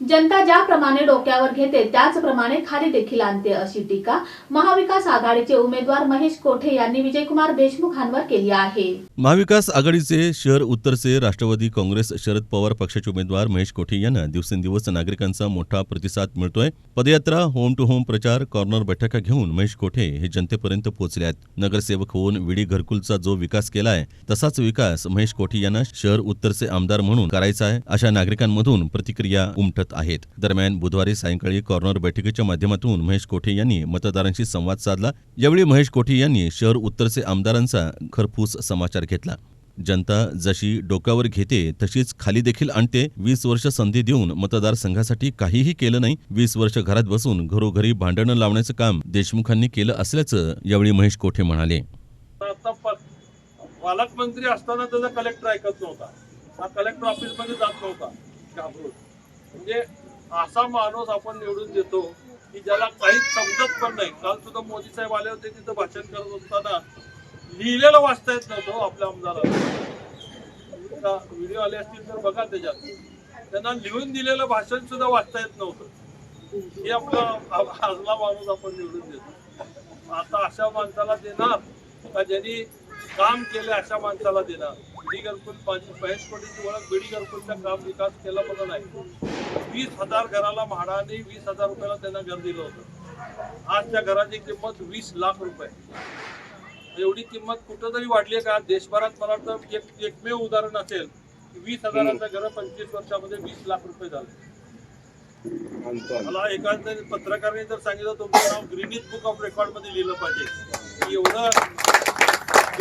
जनता ज्याप्रमाणे डोक्यावर घेते त्याचप्रमाणे खाली देखील आणते अशी टीका महाविकास आघाडीचे उमेदवार महेश कोठे यांनी विजयकुमार देशमुखांवर केली आहे. महाविकास आघाडीचे शहर उत्तरचे राष्ट्रवादी काँग्रेस शरद पवार पक्षाचे उमेदवार महेश कोठे यांना दिवसेंदिवस नागरिकांचा मोठा प्रतिसाद मिळतोय. पदयात्रा होम टू होम प्रचार कॉर्नर बैठका घेऊन महेश कोठे हे जनतेपर्यंत पोहोचले आहेत. नगरसेवक होऊन विडी घरकुलचा जो विकास केलाय तसाच विकास महेश कोठे यांना शहर उत्तरचे आमदार म्हणून करायचा आहे अशा नागरिकांमधून प्रतिक्रिया उमटत आहेत. दरम्यान बुधवारी सायंकाळी कॉर्नर बैठकीच्या माध्यमातून महेश कोठे यांनी मतदारांशी संवाद साधला. यावेळी महेश कोठे यांनी शहर उत्तरचे आमदारांचा खरपूस समाचार घेतला. जनता जशी डोक्यावर घेते तशीच खाली देखील आणते. वीस वर्ष संधी देऊन मतदारसंघासाठी काहीही केलं नाही. वीस वर्ष घरात बसून घरोघरी भांडणं लावण्याचं काम देशमुखांनी केलं असल्याचं यावेळी महेश कोठे म्हणाले. पालकमंत्री असताना त्याचा कलेक्टर ऐकत नव्हता. कलेक्टर ऑफिसमध्ये जात नव्हता. म्हणजे असा माणूस आपण निवडून देतो की ज्याला काहीच समजत पण नाही. काल सुद्धा मोदी साहेब आले होते तिथं भाषण करत असताना लिहिलेलं वाचता येत नव्हतं हो आपल्या आमदाराला. व्हिडिओ आले असतील तर बघा त्याच्यात. त्यांना लिहून दिलेलं भाषण सुद्धा वाचता येत नव्हतं. हे आपला आजला माणूस आपण निवडून देतो. आता अशा माणसाला देणार का ज्यांनी काम केले अशा माणसाला देणार बिडी घरकुल महेश कोटीची ओळख बिडी घरकुलचा काम विकास केला म्हणून नाही. वीस हजार घराला म्हाडाने वीस हजार रुपयाला त्यांना घर दिलं होतं. आज त्या घराची किंमत वीस लाख रुपये. एवढी किंमत कुठं तरी वाढली आहे का? देशभरात मला वाटतं एक एकमेव उदाहरण असेल की वीस हजाराचं घर पंचवीस वर्षामध्ये वीस लाख रुपये झाले. मला एका पत्रकाराने जर सांगितलं तुमचं नाव ग्रीनिज बुक ऑफ रेकॉर्डमध्ये लिहिलं पाहिजे. एवढं